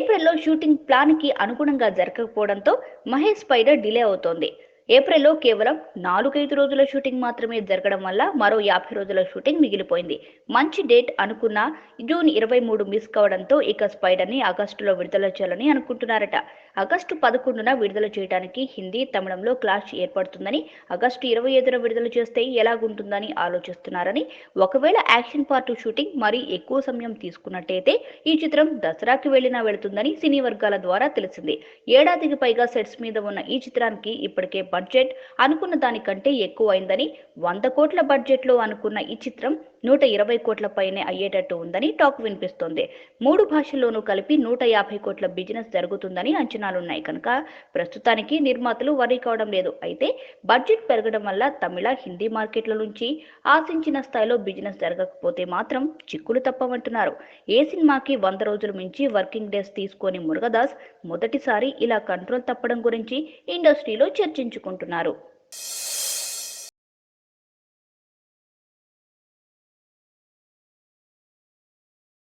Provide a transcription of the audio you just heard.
ఏప్రిల్లో షూటింగ్ ప్లాన్కి అనుగుణంగా జరగకపోవడంతో మహేష్ పైన డిలే అవుతోంది. ఏప్రిల్లో కేవలం నాలుగైదు రోజుల షూటింగ్ మాత్రమే జరగడం వల్ల మరో యాభై రోజుల షూటింగ్ మిగిలిపోయింది. మంచి డేట్ అనుకున్న జూన్ ఇరవై మూడు మిస్ కావడంతో ఇక స్పైడర్ని ఆగస్టులో విడుదల చేయాలని అనుకుంటున్నారట. ఆగస్టు పదకొండున విడుదల చేయడానికి హిందీ తమిళంలో క్లాష్ ఏర్పడుతుందని ఆగస్టు ఇరవై ఐదున విడుదల చేస్తే ఎలాగుంటుందని ఆలోచిస్తున్నారని ఒకవేళ యాక్షన్ పార్ట్ షూటింగ్ మరీ ఎక్కువ సమయం తీసుకున్నట్టయితే ఈ చిత్రం దసరాకి వెళ్ళినా వెళుతుందని సినీ వర్గాల ద్వారా తెలిసింది. ఏడాదికి పైగా సెట్స్ మీద ఉన్న ఈ చిత్రానికి ఇప్పటికే బడ్జెట్ అనుకున్న దానికంటే ఎక్కువ అయిందని వంద కోట్ల బడ్జెట్లో అనుకున్న ఈ చిత్రం నూట ఇరవై కోట్ల పైనే అయ్యేటట్టు ఉందని టాక్ వినిపిస్తోంది. మూడు భాషల్లోనూ కలిపి నూట యాభై కోట్ల బిజినెస్ జరుగుతుందని అంచనాలున్నాయి కనుక ప్రస్తుతానికి నిర్మాతలు వరి కావడం లేదు. అయితే బడ్జెట్ పెరగడం వల్ల తమిళ హిందీ మార్కెట్ల నుంచి ఆశించిన స్థాయిలో బిజినెస్ జరగకపోతే మాత్రం చిక్కులు తప్పమంటున్నారు. ఏ సినిమాకి వంద రోజుల మించి వర్కింగ్ డేస్ తీసుకొని మురుగదాస్ మొదటిసారి ఇలా కంట్రోల్ తప్పడం గురించి ఇండస్ట్రీలో చర్చించుకుంటున్నారు.